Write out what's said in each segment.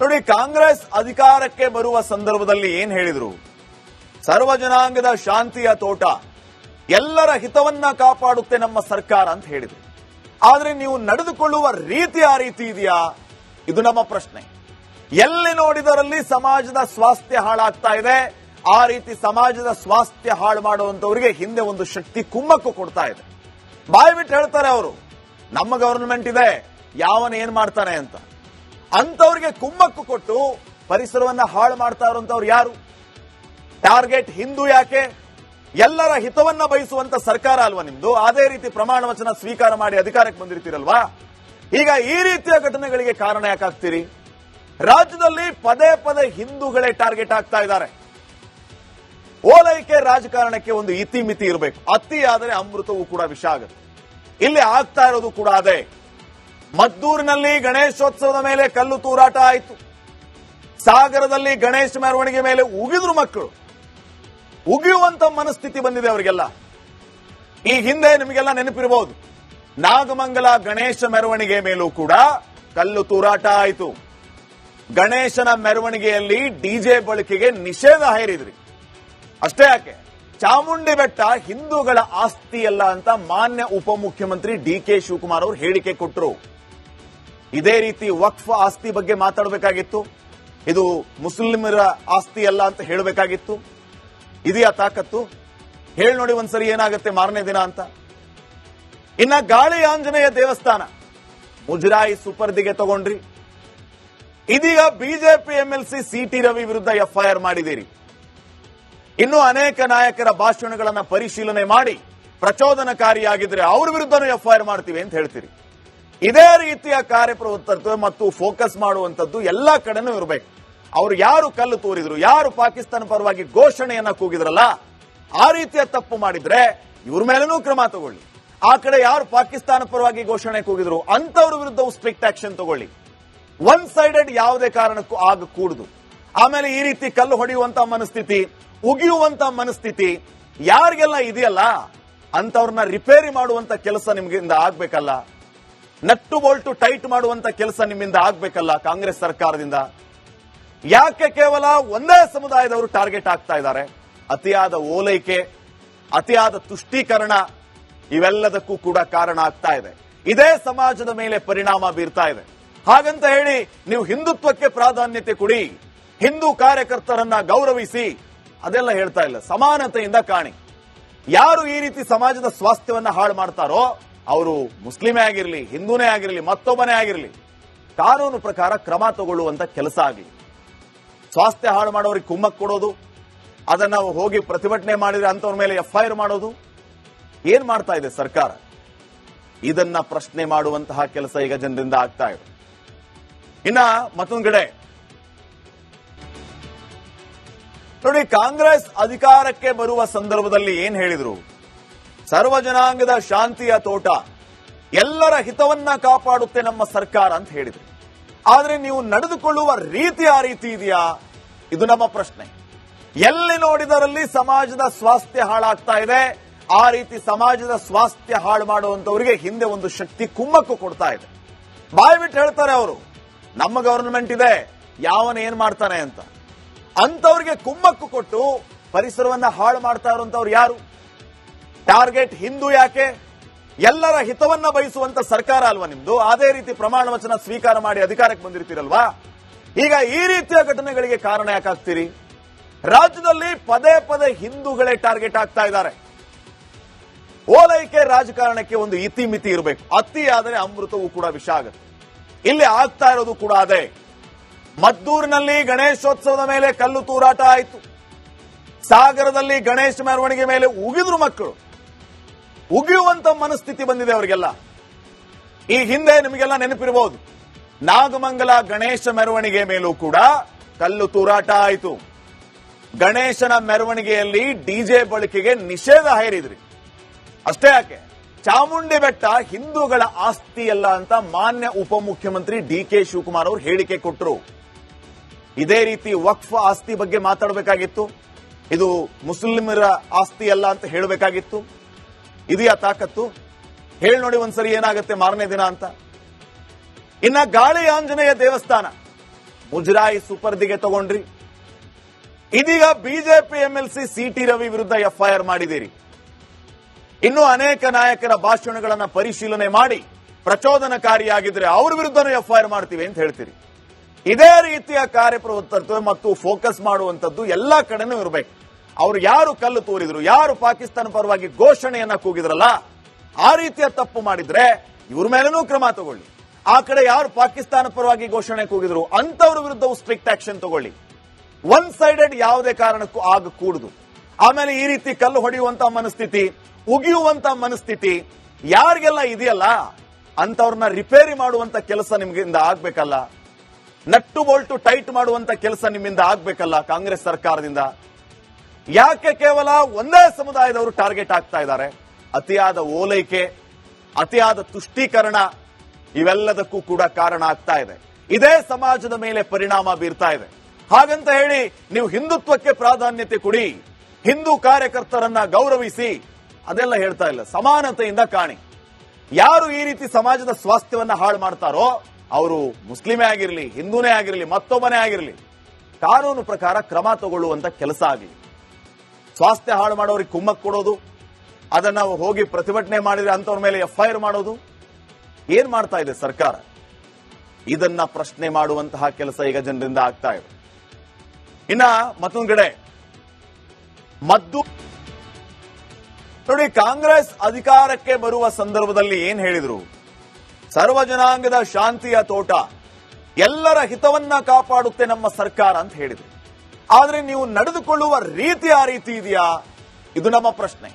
ನೋಡಿ, ಕಾಂಗ್ರೆಸ್ ಅಧಿಕಾರಕ್ಕೆ ಬರುವ ಸಂದರ್ಭದಲ್ಲಿ ಏನ್ ಹೇಳಿದ್ರು? ಸರ್ವ ಜನಾಂಗದ ಶಾಂತಿಯ ತೋಟ, ಎಲ್ಲರ ಹಿತವನ್ನ ಕಾಪಾಡುತ್ತೆ ನಮ್ಮ ಸರ್ಕಾರ ಅಂತ ಹೇಳಿದ್ರು. ಆದ್ರೆ ನೀವು ನಡೆದುಕೊಳ್ಳುವ ರೀತಿ ಆ ರೀತಿ ಇದೆಯಾ? ಇದು ನಮ್ಮ ಪ್ರಶ್ನೆ. ಎಲ್ಲಿ ನೋಡಿದರಲ್ಲಿ ಸಮಾಜದ ಸ್ವಾಸ್ಥ್ಯ ಹಾಳಾಗ್ತಾ ಇದೆ? ಆ ರೀತಿ ಸಮಾಜದ ಸ್ವಾಸ್ಥ್ಯ ಹಾಳು ಮಾಡುವಂತವರಿಗೆ ಹಿಂದೆ ಒಂದು ಶಕ್ತಿ ಕುಮ್ಮಕ್ಕು ಕೊಡ್ತಾ ಇದೆ. ಬಾಯ್ಬಿಟ್ಟು ಹೇಳ್ತಾರೆ ಅವರು, ನಮ್ಮ ಗವರ್ನಮೆಂಟ್ ಇದೆ, ಯಾವನ ಏನ್ ಮಾಡ್ತಾನೆ ಅಂತ. ಅಂತವ್ರಿಗೆ ಕುಮ್ಮಕ್ಕು ಕೊಟ್ಟು ಪರಿಸರವನ್ನ ಹಾಳು ಮಾಡ್ತಾ ಇರುವಂತವ್ರು ಯಾರು? ಟಾರ್ಗೆಟ್ ಹಿಂದೂ ಯಾಕೆ? ಎಲ್ಲರ ಹಿತವನ್ನ ಬಯಸುವಂತ ಸರ್ಕಾರ ಅಲ್ವಾ ನಿಮ್ದು? ಅದೇ ರೀತಿ ಪ್ರಮಾಣ ವಚನ ಸ್ವೀಕಾರ ಮಾಡಿ ಅಧಿಕಾರಕ್ಕೆ ಬಂದಿರ್ತೀರಲ್ವಾ? ಈಗ ಈ ರೀತಿಯ ಘಟನೆಗಳಿಗೆ ಕಾರಣ ಯಾಕಾಗ್ತೀರಿ ರಾಜ್ಯದಲ್ಲಿ ಪದೇ ಪದೇ ಹಿಂದೂಗಳೇ ಟಾರ್ಗೆಟ್ ಆಗ್ತಾ ಇದ್ದಾರೆ. ಓಲೈಕೆ ರಾಜಕಾರಣಕ್ಕೆ ಒಂದು ಇತಿಮಿತಿ ಇರಬೇಕು. ಅತಿ ಆದರೆ ಅಮೃತವೂ ಕೂಡ ವಿಷ ಆಗುತ್ತೆ. ಇಲ್ಲಿ ಆಗ್ತಾ ಇರೋದು ಕೂಡ ಅದೇ. ಮದ್ದೂರಿನಲ್ಲಿ ಗಣೇಶೋತ್ಸವದ ಮೇಲೆ ಕಲ್ಲು ತೂರಾಟ ಆಯಿತು. ಸಾಗರದಲ್ಲಿ ಗಣೇಶ ಮೆರವಣಿಗೆ ಮೇಲೆ ಉಗಿದ್ರು ಮಕ್ಕಳು. ಉಗಿಯುವಂತ ಮನಸ್ಥಿತಿ ಬಂದಿದೆ ಅವರಿಗೆಲ್ಲ. ಈ ಹಿಂದೆ ನಿಮಗೆಲ್ಲ ನೆನಪಿರಬಹುದು. ನಾಗಮಂಗಲ ಗಣೇಶ ಮೆರವಣಿಗೆ ಮೇಲೂ ಕೂಡ ಕಲ್ಲು ತೂರಾಟ ಆಯಿತು. ಗಣೇಶನ ಮೆರವಣಿಗೆಯಲ್ಲಿ ಡಿಜೆ ಬಳಕೆಗೆ ನಿಷೇಧ ಹೇರಿದ್ರಿ. ಅಷ್ಟೇ ಯಾಕೆ? ಚಾಮುಂಡಿ ಬೆಟ್ಟ ಹಿಂದೂಗಳ ಆಸ್ತಿಯಲ್ಲ ಅಂತ ಮಾನ್ಯ ಉಪಮುಖ್ಯಮಂತ್ರಿ ಡಿ ಕೆ ಶಿವಕುಮಾರ್ ಅವರು ಹೇಳಿಕೆ ಕೊಟ್ಟರು ಇದೇ ರೀತಿ ವಕ್ಫ್ ಆಸ್ತಿ ಬಗ್ಗೆ ಮಾತಾಡಬೇಕಾಗಿತ್ತು. ಇದು ಮುಸ್ಲಿಮರ ಆಸ್ತಿ ಅಲ್ಲ ಅಂತ ಹೇಳಬೇಕಾಗಿತ್ತು. ಇದೆಯಾ ತಾಕತ್ತು? ಹೇಳಿ ನೋಡಿ ಒಂದ್ಸರಿ ಏನಾಗುತ್ತೆ ಮಾರನೇ ದಿನ ಅಂತ. ಇನ್ನ ಗಾಳಿ ಆಂಜನೇಯ ದೇವಸ್ಥಾನ. ಮುಜರಾಯಿ ಸುಪರ್ದಿಗೆ ತಗೊಂಡ್ರಿ. ಇದೀಗ ಬಿಜೆಪಿ ಎಂಎಲ್ಸಿ ಸಿಟಿ ರವಿ ವಿರುದ್ಧ ಎಫ್ಐಆರ್ ಮಾಡಿದಿರಿ ಇನ್ನು ಅನೇಕ ನಾಯಕರ ಭಾಷಣಗಳನ್ನ ಪರಿಶೀಲನೆ ಮಾಡಿ ಪ್ರಚೋದನಕಾರಿಯಾಗಿದ್ರೆ ಅವ್ರ ವಿರುದ್ಧನೂ ಎಫ್ಐಆರ್ ಮಾಡ್ತೀವಿ ಅಂತ ಹೇಳ್ತೀರಿ. ಇದೇ ರೀತಿಯ ಕಾರ್ಯಪ್ರವೃತ್ತತ್ವ ಮತ್ತು ಫೋಕಸ್ ಮಾಡುವಂಥದ್ದು ಎಲ್ಲಾ ಕಡೆನೂ ಇರಬೇಕು. ಅವರು ಯಾರು ಕಲ್ಲು ತೋರಿದ್ರು, ಯಾರು ಪಾಕಿಸ್ತಾನ ಪರವಾಗಿ ಘೋಷಣೆಯನ್ನ ಕೂಗಿದ್ರಲ್ಲ, ಆ ರೀತಿಯ ತಪ್ಪು ಮಾಡಿದ್ರೆ ಇವ್ರ ಮೇಲೂ ಕ್ರಮ ತಗೊಳ್ಳಿ. ಆ ಕಡೆ ಯಾರು ಪಾಕಿಸ್ತಾನ ಪರವಾಗಿ ಘೋಷಣೆ ಕೂಗಿದ್ರು ಅಂತವ್ರ ವಿರುದ್ಧವೂ ಸ್ಟ್ರಿಕ್ಟ್ ಆಕ್ಷನ್ ತಗೊಳ್ಳಿ. ಒನ್ ಸೈಡೆಡ್ ಯಾವುದೇ ಕಾರಣಕ್ಕೂ ಆಗ ಕೂಡುದು. ಆಮೇಲೆ ಈ ರೀತಿ ಕಲ್ಲು ಹೊಡೆಯುವಂತ ಮನಸ್ಥಿತಿ, ಉಗಿಯುವಂತ ಮನಸ್ಥಿತಿ ಯಾರಿಗೆಲ್ಲ ಇದೆಯಲ್ಲ ಅಂತವ್ರನ್ನ ರಿಪೇರಿ ಮಾಡುವಂತ ಕೆಲಸ ನಿಮ್ಗಿಂದ ಆಗ್ಬೇಕಲ್ಲ. ನಟ್ಟು ಬೋಲ್ಟು ಟೈಟ್ ಮಾಡುವಂತ ಕೆಲಸ ನಿಮ್ಮಿಂದ ಆಗ್ಬೇಕಲ್ಲ ಕಾಂಗ್ರೆಸ್ ಸರ್ಕಾರದಿಂದ. ಯಾಕೆ ಕೇವಲ ಒಂದೇ ಸಮುದಾಯದವರು ಟಾರ್ಗೆಟ್ ಆಗ್ತಾ ಇದ್ದಾರೆ? ಅತಿಯಾದ ಓಲೈಕೆ, ಅತಿಯಾದ ತುಷ್ಟೀಕರಣ, ಇವೆಲ್ಲದಕ್ಕೂ ಕೂಡ ಕಾರಣ ಆಗ್ತಾ ಇದೆ. ಇದೇ ಸಮಾಜದ ಮೇಲೆ ಪರಿಣಾಮ ಬೀರ್ತಾ ಇದೆ. ಹಾಗಂತ ಹೇಳಿ ನೀವು ಹಿಂದುತ್ವಕ್ಕೆ ಪ್ರಾಧಾನ್ಯತೆ ಕೊಡಿ, ಹಿಂದೂ ಕಾರ್ಯಕರ್ತರನ್ನ ಗೌರವಿಸಿ, ಅದೆಲ್ಲ ಹೇಳ್ತಾ ಇಲ್ಲ. ಸಮಾನತೆಯಿಂದ ಕಾಣಿ. ಯಾರು ಈ ರೀತಿ ಸಮಾಜದ ಸ್ವಾಸ್ಥ್ಯವನ್ನ ಹಾಳು ಮಾಡ್ತಾರೋ ಅವರು ಮುಸ್ಲಿಮೇ ಆಗಿರಲಿ, ಹಿಂದೂನೇ ಆಗಿರಲಿ, ಮತ್ತೊಬ್ಬನೇ ಆಗಿರಲಿ, ಕಾನೂನು ಪ್ರಕಾರ ಕ್ರಮ ತಗೊಳ್ಳುವಂತ ಕೆಲಸ ಆಗಲಿ. ಸ್ವಾಸ್ಥ್ಯ ಹಾಳು ಮಾಡೋರಿಗೆ ಕುಮ್ಮಕ್ ಕೊಡೋದು, ಅದನ್ನ ಹೋಗಿ ಪ್ರತಿಭಟನೆ ಮಾಡಿದ್ರೆ ಅಂತವ್ರ ಮೇಲೆ ಎಫ್ಐಆರ್ ಮಾಡೋದು, ಏನ್ ಮಾಡ್ತಾ ಇದೆ ಸರ್ಕಾರ? ಇದನ್ನ ಪ್ರಶ್ನೆ ಮಾಡುವಂತಹ ಕೆಲಸ ಈಗ ಜನರಿಂದ ಆಗ್ತಾ ಇದೆ. ಇನ್ನ ಮತ್ತೊಂದ್ ಕಡೆ. ನೋಡಿ, ಕಾಂಗ್ರೆಸ್ ಅಧಿಕಾರಕ್ಕೆ ಬರುವ ಸಂದರ್ಭದಲ್ಲಿ ಏನ್ ಹೇಳಿದ್ರು? ಸರ್ವ ಜನಾಂಗದ ಶಾಂತಿಯ ತೋಟ. ಎಲ್ಲರ ಹಿತವನ್ನ ಕಾಪಾಡುತ್ತೆ ನಮ್ಮ ಸರ್ಕಾರ ಅಂತ ಹೇಳಿದ್ರು. ಆದ್ರೆ ನೀವು ನಡೆದುಕೊಳ್ಳುವ ರೀತಿ ಆ ರೀತಿ ಇದೆಯಾ? ಇದು ನಮ್ಮ ಪ್ರಶ್ನೆ. ಎಲ್ಲಿ ನೋಡಿದರಲ್ಲಿ ಸಮಾಜದ ಸ್ವಾಸ್ಥ್ಯ ಹಾಳಾಗ್ತಾ ಇದೆ? ಆ ರೀತಿ ಸಮಾಜದ ಸ್ವಾಸ್ಥ್ಯ ಹಾಳು ಮಾಡುವಂತವರಿಗೆ ಹಿಂದೆ ಒಂದು ಶಕ್ತಿ ಕುಮ್ಮಕ್ಕು ಕೊಡ್ತಾ ಇದೆ. ಬಾಯಿ ಬಿಟ್ಟು ಹೇಳ್ತಾರೆ ಅವರು, ನಮ್ಮ ಗವರ್ನಮೆಂಟ್ ಇದೆ, ಯಾವನ ಏನ್ ಮಾಡ್ತಾನೆ ಅಂತ. ಅಂತವ್ರಿಗೆ ಕುಮ್ಮಕ್ಕು ಕೊಟ್ಟು ಪರಿಸರವನ್ನ ಹಾಳು ಮಾಡ್ತಾ ಇರುವಂತವ್ರು ಯಾರು? ಟಾರ್ಗೆಟ್ ಹಿಂದೂ ಯಾಕೆ? ಎಲ್ಲರ ಹಿತವನ್ನ ಬಯಸುವಂತ ಸರ್ಕಾರ ಅಲ್ವಾ ನಿಮ್ದು? ಅದೇ ರೀತಿ ಪ್ರಮಾಣ ವಚನ ಸ್ವೀಕಾರ ಮಾಡಿ ಅಧಿಕಾರಕ್ಕೆ ಬಂದಿರ್ತೀರಲ್ವಾ? ಈಗ ಈ ರೀತಿಯ ಘಟನೆಗಳಿಗೆ ಕಾರಣ ಯಾಕಾಗ್ತೀರಿ ರಾಜ್ಯದಲ್ಲಿ ಪದೇ ಪದೇ ಹಿಂದೂಗಳೇ ಟಾರ್ಗೆಟ್ ಆಗ್ತಾ ಇದ್ದಾರೆ. ಓಲೈಕೆ ರಾಜಕಾರಣಕ್ಕೆ ಒಂದು ಇತಿಮಿತಿ ಇರಬೇಕು. ಅತಿ ಆದರೆ ಅಮೃತವೂ ಕೂಡ ವಿಷ ಆಗುತ್ತೆ. ಇಲ್ಲಿ ಆಗ್ತಾ ಇರೋದು ಕೂಡ ಅದೇ. ಮದ್ದೂರಿನಲ್ಲಿ ಗಣೇಶೋತ್ಸವದ ಮೇಲೆ ಕಲ್ಲು ತೂರಾಟ ಆಯಿತು. ಸಾಗರದಲ್ಲಿ ಗಣೇಶ ಮೆರವಣಿಗೆ ಮೇಲೆ ಉಗಿದ್ರು ಮಕ್ಕಳು. ಉಗಿಯುವಂತ ಮನಸ್ಥಿತಿ ಬಂದಿದೆ ಅವರಿಗೆಲ್ಲ. ಈ ಹಿಂದೆ ನಿಮಗೆಲ್ಲ ನೆನಪಿರಬಹುದು ನಾಗಮಂಗಲ ಗಣೇಶ ಮೆರವಣಿಗೆ ಮೇಲೂ ಕೂಡ ಕಲ್ಲು ತೂರಾಟ ಆಯಿತು. ಗಣೇಶನ ಮೆರವಣಿಗೆಯಲ್ಲಿ ಡಿಜೆ ಬಳಕೆಗೆ ನಿಷೇಧ ಹೇರಿದ್ರಿ. ಅಷ್ಟೇ ಯಾಕೆ? ಚಾಮುಂಡಿ ಬೆಟ್ಟ ಹಿಂದೂಗಳ ಆಸ್ತಿಯಲ್ಲ ಅಂತ ಮಾನ್ಯ ಉಪಮುಖ್ಯಮಂತ್ರಿ ಡಿ ಕೆ ಶಿವಕುಮಾರ್ ಅವರು ಹೇಳಿಕೆ ಕೊಟ್ಟರು ಇದೇ ರೀತಿ ವಕ್ಫ್ ಆಸ್ತಿ ಬಗ್ಗೆ ಮಾತಾಡಬೇಕಾಗಿತ್ತು. ಇದು ಮುಸ್ಲಿಮರ ಆಸ್ತಿ ಅಲ್ಲ ಅಂತ ಹೇಳಬೇಕಾಗಿತ್ತು. ಇದೆಯಾ ತಾಕತ್ತು? ಹೇಳಿ ನೋಡಿ ಒಂದ್ಸರಿ ಏನಾಗುತ್ತೆ ಮಾರನೇ ದಿನ ಅಂತ. ಇನ್ನ ಗಾಳಿ ಆಂಜನೇಯ ದೇವಸ್ಥಾನ, ಮುಜರಾಯಿ ಸುಪರ್ದಿಗೆ ತಗೊಂಡ್ರಿ. ಇದೀಗ ಬಿಜೆಪಿ ಎಂಎಲ್ಸಿ ಸಿಟಿ ರವಿ ವಿರುದ್ಧ ಎಫ್ಐಆರ್ ಮಾಡಿದಿರಿ ಇನ್ನು ಅನೇಕ ನಾಯಕರ ಭಾಷಣಗಳನ್ನ ಪರಿಶೀಲನೆ ಮಾಡಿ ಪ್ರಚೋದನಕಾರಿಯಾಗಿದ್ರೆ ಅವ್ರ ವಿರುದ್ಧನೂ ಎಫ್ಐಆರ್ ಮಾಡ್ತೀವಿ ಅಂತ ಹೇಳ್ತೀರಿ. ಇದೇ ರೀತಿಯ ಕಾರ್ಯಪ್ರವೃತ್ತತ್ವ ಮತ್ತು ಫೋಕಸ್ ಮಾಡುವಂತದ್ದು ಎಲ್ಲಾ ಕಡೆನೂ ಇರಬೇಕು. ಅವ್ರು ಯಾರು ಕಲ್ಲು ತೋರಿದ್ರು, ಯಾರು ಪಾಕಿಸ್ತಾನ ಪರವಾಗಿ ಘೋಷಣೆಯನ್ನ ಕೂಗಿದ್ರಲ್ಲ, ಆ ರೀತಿಯ ತಪ್ಪು ಮಾಡಿದ್ರೆ ಇವ್ರ ಮೇಲೂ ಕ್ರಮ ತಗೊಳ್ಳಿ. ಆ ಕಡೆ ಯಾರು ಪಾಕಿಸ್ತಾನ ಪರವಾಗಿ ಘೋಷಣೆ ಕೂಗಿದ್ರು ಅಂತವ್ರ ವಿರುದ್ಧವೂ ಸ್ಟ್ರಿಕ್ಟ್ ಆಕ್ಷನ್ ತಗೊಳ್ಳಿ. ಒನ್ ಸೈಡೆಡ್ ಯಾವುದೇ ಕಾರಣಕ್ಕೂ ಆಗ ಕೂಡುದು. ಆಮೇಲೆ ಈ ರೀತಿ ಕಲ್ಲು ಹೊಡೆಯುವಂತ ಮನಸ್ಥಿತಿ, ಉಗಿಯುವಂತ ಮನಸ್ಥಿತಿ, ಯಾರಿಗೆಲ್ಲ ಇದೆಯಲ್ಲ ಅಂತವ್ರನ್ನ ರಿಪೇರಿ ಮಾಡುವಂತ ಕೆಲಸ ನಿಮ್ಗಿಂದ ಆಗ್ಬೇಕಲ್ಲ. ನಟ್ಟು, ಬೋಲ್ಟು ಟೈಟ್ ಮಾಡುವಂತ ಕೆಲಸ ನಿಮ್ಮಿಂದ ಆಗ್ಬೇಕಲ್ಲ ಕಾಂಗ್ರೆಸ್ ಸರ್ಕಾರದಿಂದ. ಯಾಕೆ ಕೇವಲ ಒಂದೇ ಸಮುದಾಯದವರು ಟಾರ್ಗೆಟ್ ಆಗ್ತಾ ಇದ್ದಾರೆ? ಅತಿಯಾದ ಓಲೈಕೆ, ಅತಿಯಾದ ತುಷ್ಟೀಕರಣ, ಇವೆಲ್ಲದಕ್ಕೂ ಕೂಡ ಕಾರಣ ಆಗ್ತಾ ಇದೆ. ಇದೇ ಸಮಾಜದ ಮೇಲೆ ಪರಿಣಾಮ ಬೀರ್ತಾ ಇದೆ. ಹಾಗಂತ ಹೇಳಿ ನೀವು ಹಿಂದುತ್ವಕ್ಕೆ ಪ್ರಾಧಾನ್ಯತೆ ಕೊಡಿ, ಹಿಂದೂ ಕಾರ್ಯಕರ್ತರನ್ನ ಗೌರವಿಸಿ, ಅದೆಲ್ಲ ಹೇಳ್ತಾ ಇಲ್ಲ. ಸಮಾನತೆಯಿಂದ ಕಾಣಿ. ಯಾರು ಈ ರೀತಿ ಸಮಾಜದ ಸ್ವಾಸ್ಥ್ಯವನ್ನ ಹಾಳು ಮಾಡ್ತಾರೋ, ಅವರು ಮುಸ್ಲಿಮೇ ಆಗಿರಲಿ, ಹಿಂದೂನೇ ಆಗಿರಲಿ, ಮತ್ತೊಬ್ಬನೇ ಆಗಿರಲಿ, ಕಾನೂನು ಪ್ರಕಾರ ಕ್ರಮ ತಗೊಳ್ಳುವಂತ ಕೆಲಸ ಆಗಲಿ. ಸ್ವಾಸ್ಥ್ಯ ಹಾಳು ಮಾಡೋರಿಗೆ ಕುಮ್ಮಕ್ ಕೊಡೋದು, ಅದನ್ನ ಹೋಗಿ ಪ್ರತಿಭಟನೆ ಮಾಡಿದ್ರೆ ಅಂತವ್ರ ಮೇಲೆ ಎಫ್ಐಆರ್ ಮಾಡೋದು, ಏನ್ ಮಾಡ್ತಾ ಇದೆ ಸರ್ಕಾರ? ಇದನ್ನ ಪ್ರಶ್ನೆ ಮಾಡುವಂತಹ ಕೆಲಸ ಈಗ ಜನರಿಂದ ಆಗ್ತಾ ಇದೆ. ಇನ್ನ ಮತ್ತೊಂದ್ ಕಡೆ, ಮದ್ದು ನೋಡಿ, ಕಾಂಗ್ರೆಸ್ ಅಧಿಕಾರಕ್ಕೆ ಬರುವ ಸಂದರ್ಭದಲ್ಲಿ ಏನ್ ಹೇಳಿದ್ರು? ಸರ್ವ ಜನಾಂಗದ ಶಾಂತಿಯ ತೋಟ, ಎಲ್ಲರ ಹಿತವನ್ನ ಕಾಪಾಡುತ್ತೆ ನಮ್ಮ ಸರ್ಕಾರ ಅಂತ ಹೇಳಿದ್ರು. ಆದ್ರೆ ನೀವು ನಡೆದುಕೊಳ್ಳುವ ರೀತಿ ಆ ರೀತಿ ಇದೆಯಾ? ಇದು ನಮ್ಮ ಪ್ರಶ್ನೆ.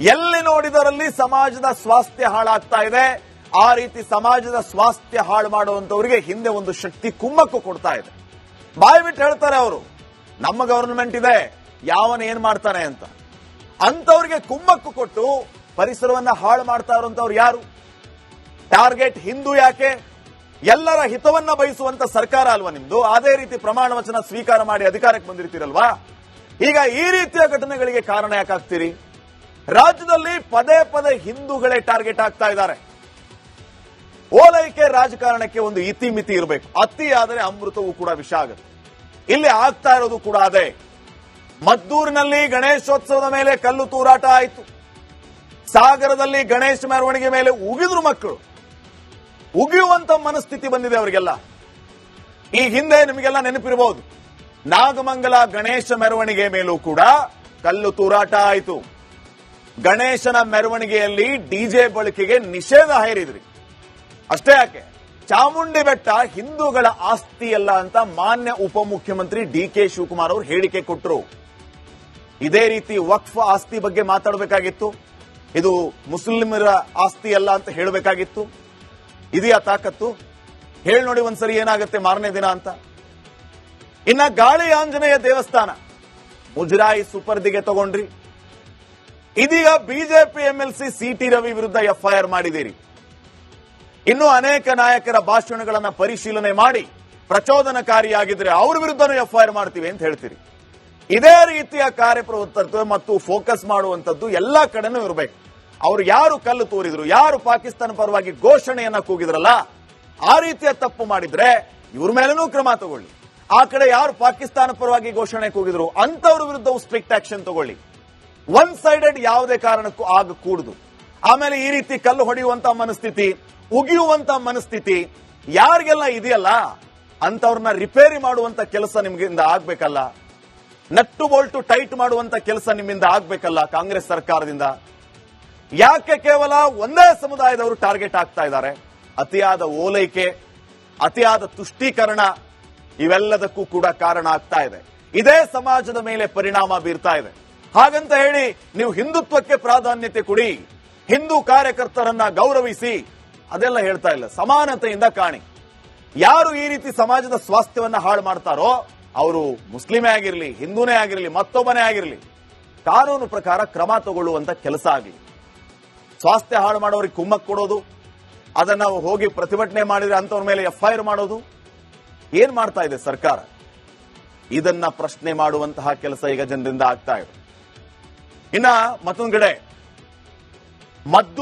ಎಲ್ಲಿ ನೋಡಿದರಲ್ಲಿ ಸಮಾಜದ ಸ್ವಾಸ್ಥ್ಯ ಹಾಳಾಗ್ತಾ ಇದೆ? ಆ ರೀತಿ ಸಮಾಜದ ಸ್ವಾಸ್ಥ್ಯ ಹಾಳು ಮಾಡುವಂತವರಿಗೆ ಹಿಂದೆ ಒಂದು ಶಕ್ತಿ ಕುಮ್ಮಕ್ಕು ಕೊಡ್ತಾ ಇದೆ. ಬಾಯಿ ಬಿಟ್ಟು ಹೇಳ್ತಾರೆ ಅವರು, ನಮ್ಮ ಗವರ್ನಮೆಂಟ್ ಇದೆ, ಯಾವನ ಏನ್ ಮಾಡ್ತಾನೆ ಅಂತ. ಅಂತವ್ರಿಗೆ ಕುಮ್ಮಕ್ಕು ಕೊಟ್ಟು ಪರಿಸರವನ್ನ ಹಾಳು ಮಾಡ್ತಾ ಇರುವಂತವ್ರು ಯಾರು? ಟಾರ್ಗೆಟ್ ಹಿಂದೂ ಯಾಕೆ? ಎಲ್ಲರ ಹಿತವನ್ನ ಬಯಸುವಂತ ಸರ್ಕಾರ ಅಲ್ವಾ ನಿಮ್ದು? ಅದೇ ರೀತಿ ಪ್ರಮಾಣ ವಚನ ಸ್ವೀಕಾರ ಮಾಡಿ ಅಧಿಕಾರಕ್ಕೆ ಬಂದಿರ್ತೀರಲ್ವಾ? ಈಗ ಈ ರೀತಿಯ ಘಟನೆಗಳಿಗೆ ಕಾರಣ ಯಾಕಾಗ್ತೀರಿ? ರಾಜ್ಯದಲ್ಲಿ ಪದೇ ಪದೇ ಹಿಂದೂಗಳೇ ಟಾರ್ಗೆಟ್ ಆಗ್ತಾ ಇದ್ದಾರೆ. ಓಲೈಕೆ ರಾಜಕಾರಣಕ್ಕೆ ಒಂದು ಇತಿಮಿತಿ ಇರಬೇಕು. ಅತಿ ಆದರೆ ಅಮೃತವೂ ಕೂಡ ವಿಷ ಆಗುತ್ತೆ. ಇಲ್ಲಿ ಆಗ್ತಾ ಇರೋದು ಕೂಡ ಅದೇ. ಮದ್ದೂರಿನಲ್ಲಿ ಗಣೇಶೋತ್ಸವದ ಮೇಲೆ ಕಲ್ಲು ತೂರಾಟ ಆಯಿತು. ಸಾಗರದಲ್ಲಿ ಗಣೇಶ ಮೆರವಣಿಗೆ ಮೇಲೆ ಉಗಿದ್ರು ಮಕ್ಕಳು. ಉಗಿಯುವಂತ ಮನಸ್ಥಿತಿ ಬಂದಿದೆ ಅವರಿಗೆಲ್ಲ. ಈ ಹಿಂದೆ ನಿಮಗೆಲ್ಲ ನೆನಪಿರಬಹುದು. ನಾಗಮಂಗಲ ಗಣೇಶ ಮೆರವಣಿಗೆ ಮೇಲೂ ಕೂಡ ಕಲ್ಲು ತೂರಾಟ ಆಯಿತು. ಗಣೇಶನ ಮೆರವಣಿಗೆಯಲ್ಲಿ ಡಿಜೆ ಬಳಕೆಗೆ ನಿಷೇಧ ಹೇರಿದ್ರಿ. ಅಷ್ಟೇ ಯಾಕೆ? ಚಾಮುಂಡಿ ಬೆಟ್ಟ ಹಿಂದೂಗಳ ಆಸ್ತಿಯಲ್ಲ ಅಂತ ಮಾನ್ಯ ಉಪಮುಖ್ಯಮಂತ್ರಿ ಡಿ ಕೆ ಶಿವಕುಮಾರ್ ಅವರು ಹೇಳಿಕೆ ಕೊಟ್ಟರು ಇದೇ ರೀತಿ ವಕ್ಫ್ ಆಸ್ತಿ ಬಗ್ಗೆ ಮಾತಾಡಬೇಕಾಗಿತ್ತು. ಇದು ಮುಸ್ಲಿಮರ ಆಸ್ತಿ ಅಲ್ಲ ಅಂತ ಹೇಳಬೇಕಾಗಿತ್ತು. ಇದೆಯಾ ತಾಕತ್ತು? ಹೇಳಿ ನೋಡಿ ಒಂದ್ಸರಿ ಏನಾಗುತ್ತೆ ಮಾರನೇ ದಿನ ಅಂತ. ಇನ್ನ ಗಾಳಿ ಆಂಜನೇಯ ದೇವಸ್ಥಾನ, ಮುಜರಾಯಿ ಸುಪರ್ದಿಗೆ ತಗೊಂಡ್ರಿ. ಇದೀಗ ಬಿಜೆಪಿ ಎಂಎಲ್ಸಿ ಸಿಟಿ ರವಿ ವಿರುದ್ಧ ಎಫ್ಐಆರ್ ಮಾಡಿದಿರಿ ಇನ್ನು ಅನೇಕ ನಾಯಕರ ಭಾಷಣಗಳನ್ನ ಪರಿಶೀಲನೆ ಮಾಡಿ ಪ್ರಚೋದನಕಾರಿಯಾಗಿದ್ರೆ ಅವ್ರ ವಿರುದ್ಧನೂ ಎಫ್ಐಆರ್ ಮಾಡ್ತೀವಿ ಅಂತ ಹೇಳ್ತೀರಿ. ಇದೇ ರೀತಿಯ ಕಾರ್ಯಪ್ರವೃತ್ತತ್ವ ಮತ್ತು ಫೋಕಸ್ ಮಾಡುವಂತದ್ದು ಎಲ್ಲಾ ಕಡೆನೂ ಇರಬೇಕು. ಅವ್ರು ಯಾರು ಕಲ್ಲು ತೋರಿದ್ರು, ಯಾರು ಪಾಕಿಸ್ತಾನ ಪರವಾಗಿ ಘೋಷಣೆಯನ್ನ ಕೂಗಿದ್ರಲ್ಲ, ಆ ರೀತಿಯ ತಪ್ಪು ಮಾಡಿದ್ರೆ ಇವ್ರ ಮೇಲೂ ಕ್ರಮ ತಗೊಳ್ಳಿ. ಆ ಕಡೆ ಯಾರು ಪಾಕಿಸ್ತಾನ ಪರವಾಗಿ ಘೋಷಣೆ ಕೂಗಿದ್ರು ಅಂತವ್ರ ವಿರುದ್ಧವೂ ಸ್ಟ್ರಿಕ್ಟ್ ಆಕ್ಷನ್ ತಗೊಳ್ಳಿ. ಒನ್ ಸೈಡೆಡ್ ಯಾವುದೇ ಕಾರಣಕ್ಕೂ ಆಗ ಕೂಡುದು. ಆಮೇಲೆ ಈ ರೀತಿ ಕಲ್ಲು ಹೊಡೆಯುವಂತ ಮನಸ್ಥಿತಿ, ಉಗಿಯುವಂತ ಮನಸ್ಥಿತಿ, ಯಾರಿಗೆಲ್ಲ ಇದೆಯಲ್ಲ ಅಂತವ್ರನ್ನ ರಿಪೇರಿ ಮಾಡುವಂತ ಕೆಲಸ ನಿಮ್ಗಿಂದ ಆಗ್ಬೇಕಲ್ಲ. ನಟ್ಟು ಬೋಲ್ಟು ಟೈಟ್ ಮಾಡುವಂತ ಕೆಲಸ ನಿಮ್ಮಿಂದ ಆಗ್ಬೇಕಲ್ಲ ಕಾಂಗ್ರೆಸ್ ಸರ್ಕಾರದಿಂದ. ಯಾಕೆ ಕೇವಲ ಒಂದೇ ಸಮುದಾಯದವರು ಟಾರ್ಗೆಟ್ ಆಗ್ತಾ ಇದ್ದಾರೆ? ಅತಿಯಾದ ಓಲೈಕೆ, ಅತಿಯಾದ ತುಷ್ಟೀಕರಣ ಇವೆಲ್ಲದಕ್ಕೂ ಕೂಡ ಕಾರಣ ಆಗ್ತಾ ಇದೆ. ಇದೇ ಸಮಾಜದ ಮೇಲೆ ಪರಿಣಾಮ ಬೀರ್ತಾ ಇದೆ. ಹಾಗಂತ ಹೇಳಿ ನೀವು ಹಿಂದುತ್ವಕ್ಕೆ ಪ್ರಾಧಾನ್ಯತೆ ಕೊಡಿ, ಹಿಂದೂ ಕಾರ್ಯಕರ್ತರನ್ನ ಗೌರವಿಸಿ, ಅದೆಲ್ಲ ಹೇಳ್ತಾ ಇಲ್ಲ. ಸಮಾನತೆಯಿಂದ ಕಾಣಿ. ಯಾರು ಈ ರೀತಿ ಸಮಾಜದ ಸ್ವಾಸ್ಥ್ಯವನ್ನ ಹಾಳು ಮಾಡ್ತಾರೋ, ಅವರು ಮುಸ್ಲಿಮೇ ಆಗಿರಲಿ, ಹಿಂದೂನೇ ಆಗಿರಲಿ, ಮತ್ತೊಬ್ಬನೇ ಆಗಿರಲಿ, ಕಾನೂನು ಪ್ರಕಾರ ಕ್ರಮ ತಗೊಳ್ಳುವಂತ ಕೆಲಸ ಆಗಲಿ. ಸ್ವಾಸ್ಥ್ಯ ಹಾಳು ಮಾಡೋರಿಗೆ ಕುಮ್ಮಕ್ ಕೊಡೋದು, ಅದನ್ನ ಹೋಗಿ ಪ್ರತಿಭಟನೆ ಮಾಡಿದ್ರೆ ಅಂತವ್ರ ಮೇಲೆ ಎಫ್ಐಆರ್ ಮಾಡೋದು, ಏನ್ ಮಾಡ್ತಾ ಇದೆ ಸರ್ಕಾರ? ಇದನ್ನ ಪ್ರಶ್ನೆ ಮಾಡುವಂತಹ ಕೆಲಸ ಈಗ ಜನರಿಂದ ಆಗ್ತಾ ಇದೆ. ಇನ್ನ ಮತ್ತೊಂದ್ ಕಡೆ, ಮದ್ದು